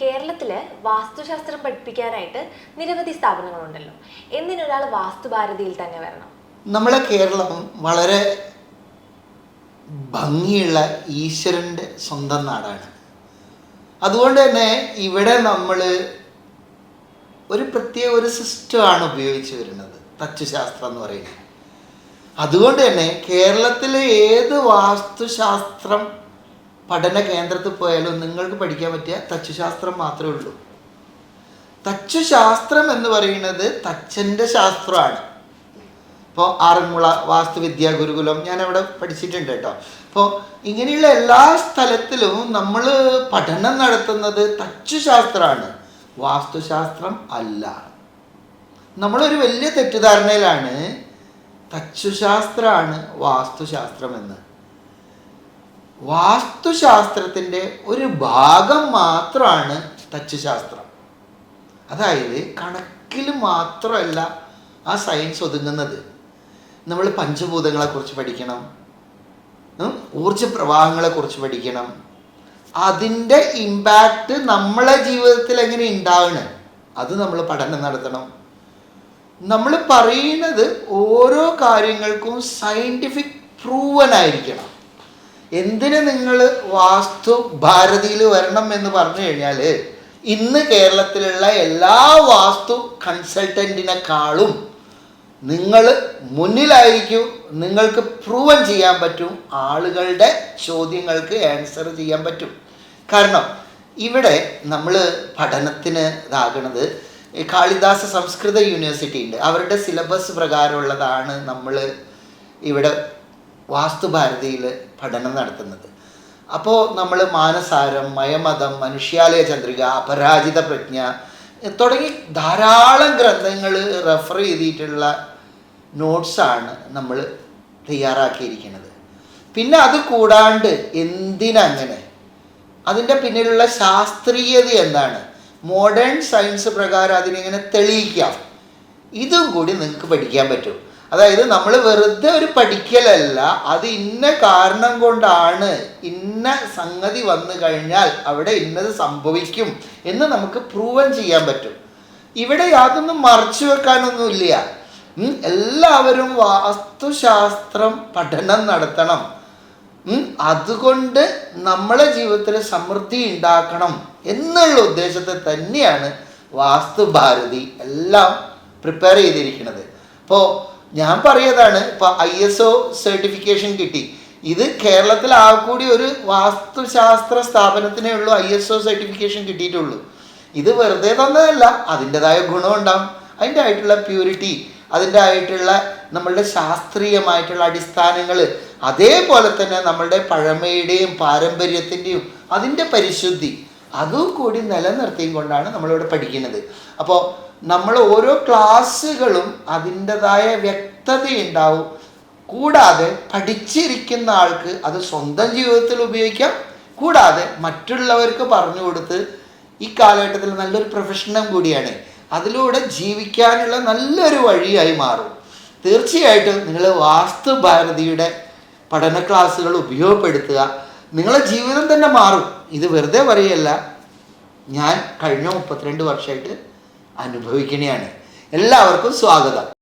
കേരളത്തിൽ വാസ്തുശാസ്ത്രം പഠിപ്പിക്കാനായിട്ട് നിരവധി സ്ഥാപനങ്ങളുണ്ടല്ലോ. എന്തിനൊരാൾ വാസ്തുഭാരതിയിൽ തന്നെ വരണം? നമ്മളെ കേരളം വളരെ ഭംഗിയുള്ള ഈശ്വരന്റെ സ്വന്തം നാടാണ്. അതുകൊണ്ട് തന്നെ ഇവിടെ നമ്മൾ ഒരു പ്രത്യേക ഒരു സിസ്റ്റമാണ് ഉപയോഗിച്ച് വരുന്നത് തച്ചുശാസ്ത്രം എന്ന് പറയുന്നത്. അതുകൊണ്ട് തന്നെ കേരളത്തിലെ ഏത് വാസ്തുശാസ്ത്രം പഠന കേന്ദ്രത്തിൽ പോയാലും നിങ്ങൾക്ക് പഠിക്കാൻ പറ്റിയ തച്ചുശാസ്ത്രം മാത്രമേ ഉള്ളൂ. തച്ചുശാസ്ത്രം എന്ന് പറയുന്നത് തച്ചന്റെ ശാസ്ത്രമാണ്. ഇപ്പോൾ ആറന്മുള വാസ്തുവിദ്യാ ഗുരുകുലം ഞാൻ അവിടെ പഠിച്ചിട്ടുണ്ട് കേട്ടോ. അപ്പോൾ ഇങ്ങനെയുള്ള എല്ലാ സ്ഥലത്തിലും നമ്മൾ പഠനം നടത്തുന്നത് തച്ചുശാസ്ത്രമാണ്. വാസ്തുശാസ്ത്രം അല്ല. നമ്മളൊരു വലിയ തെറ്റിദ്ധാരണയിലാണ് തച്ചുശാസ്ത്രമാണ് വാസ്തുശാസ്ത്രം എന്ന് വാസ്തുശാസ്ത്രത്തിന്റെ ഒരു ഭാഗം മാത്രമാണ് തച്ചുശാസ്ത്രം. അതായത് കണക്കിൽ മാത്രമല്ല ആ സയൻസ് ഒതുങ്ങുന്നത്. നമ്മൾ പഞ്ചഭൂതങ്ങളെക്കുറിച്ച് പഠിക്കണം. ഊർജ പ്രവാഹങ്ങളെക്കുറിച്ച് പഠിക്കണം. അതിന്റെ ഇമ്പാക്റ്റ് നമ്മളെ ജീവിതത്തിൽ എങ്ങനെ ഉണ്ടാവണം അത് നമ്മൾ പഠനം നടത്തണം. നമ്മൾ പറയുന്നത് ഓരോ കാര്യങ്ങൾക്കും സയന്റിഫിക് പ്രൂവൻ ആയിരിക്കണം. എന്തിന് നിങ്ങൾ വാസ്തു ഭാരതിയിൽ വരണം എന്ന് പറഞ്ഞു കഴിഞ്ഞാൽ ഇന്ന് കേരളത്തിലുള്ള എല്ലാ വാസ്തു കൺസൾട്ടന്റിനെക്കാളും നിങ്ങൾ മുന്നിലായിരിക്കും നിങ്ങൾക്ക് പ്രൂവൻ ചെയ്യാൻ പറ്റും ആളുകളുടെ ചോദ്യങ്ങൾക്ക് ആൻസർ ചെയ്യാൻ പറ്റും. കാരണം ഇവിടെ നമ്മൾ പഠനത്തിന് ഇതാകണത് കാളിദാസ സംസ്കൃത യൂണിവേഴ്സിറ്റി ഉണ്ട്. അവരുടെ സിലബസ് പ്രകാരമുള്ളതാണ് നമ്മൾ ഇവിടെ വാസ്തുഭാരതിയിൽ പഠനം നടത്തുന്നത്. അപ്പോൾ നമ്മൾ മാനസാരം മയമതം മനുഷ്യാലയ ചന്ദ്രിക അപരാജിത പ്രജ്ഞ തുടങ്ങി ധാരാളം ഗ്രന്ഥങ്ങൾ റെഫർ ചെയ്തിട്ടുള്ള നോട്ട്സാണ് നമ്മൾ തയ്യാറാക്കിയിരിക്കുന്നത്. പിന്നെ അത് കൂടാണ്ട് എന്തിനങ്ങനെ? അതിന്റെ പിന്നിലുള്ള ശാസ്ത്രീയത എന്താണ്? മോഡേൺ സയൻസ് പ്രകാരം അതിനെങ്ങനെ തെളിയിക്കാം? ഇതും കൂടി നിങ്ങൾക്ക് പഠിക്കാൻ പറ്റും. അതായത് നമ്മൾ വെറുതെ ഒരു പഠിക്കലല്ല അത് ഇന്ന കാരണം കൊണ്ടാണ് ഇന്ന സംഗതി വന്നു കഴിഞ്ഞാൽ അവിടെ ഇന്നത് സംഭവിക്കും എന്ന് നമുക്ക് പ്രൂവൻ ചെയ്യാൻ പറ്റും. ഇവിടെ യാതൊന്നും മറച്ചു വെക്കാനൊന്നുമില്ല. എല്ലാവരും വാസ്തുശാസ്ത്രം പഠനം നടത്തണം. അതുകൊണ്ട് നമ്മളെ ജീവിതത്തിൽ സമൃദ്ധി ഉണ്ടാക്കണം എന്നുള്ള ഉദ്ദേശത്തെ തന്നെയാണ് വാസ്തുഭാരതി എല്ലാം പ്രിപ്പയർ ചെയ്തിരിക്കുന്നത്. അപ്പോൾ ഞാൻ പറയതാണ് ഇപ്പൊ ഐ എസ് ഒ സർട്ടിഫിക്കേഷൻ കിട്ടി. ഇത് കേരളത്തിൽ ആകെ കൂടി ഒരു വാസ്തുശാസ്ത്ര സ്ഥാപനത്തിനേ ഉള്ളൂ ഐ എസ് ഒ സർട്ടിഫിക്കേഷൻ കിട്ടിയിട്ടുള്ളൂ. ഇത് വെറുതെ തന്നതല്ല അതിന്റെതായ ഗുണമുണ്ടാവും അതിന്റെ ആയിട്ടുള്ള പ്യൂരിറ്റി അതിന്റെ ആയിട്ടുള്ള നമ്മളുടെ ശാസ്ത്രീയമായിട്ടുള്ള അടിസ്ഥാനങ്ങൾ അതേപോലെ തന്നെ നമ്മളുടെ പഴമയുടെയും പാരമ്പര്യത്തിന്റെയും അതിന്റെ പരിശുദ്ധി അതും കൂടി നിലനിർത്തിയും കൊണ്ടാണ് നമ്മളിവിടെ പഠിക്കുന്നത്. അപ്പോൾ നമ്മൾ ഓരോ ക്ലാസ്സുകളും അതിന്റെതായ വ്യക്തതയുണ്ടാവും കൂടാതെ പഠിച്ചിരിക്കുന്ന ആൾക്ക് അത് സ്വന്തം ജീവിതത്തിൽ ഉപയോഗിക്കാം. കൂടാതെ മറ്റുള്ളവർക്ക് പറഞ്ഞു കൊടുത്ത് ഈ കാലഘട്ടത്തിൽ നല്ലൊരു പ്രൊഫഷനും കൂടിയാണ്. അതിലൂടെ ജീവിക്കാനുള്ള നല്ലൊരു വഴിയായി മാറും. തീർച്ചയായിട്ടും നിങ്ങൾ വാസ്തു ഭാരതിയുടെ പഠന ക്ലാസ്സുകൾ ഉപയോഗപ്പെടുത്തുക. നിങ്ങളെ ജീവിതം തന്നെ മാറും. ഇത് വെറുതെ പറയല്ല. ഞാൻ കഴിഞ്ഞ മുപ്പത്തിരണ്ട് വർഷമായിട്ട് അനുഭവിക്കണയാണ്. എല്ലാവർക്കും സ്വാഗതം.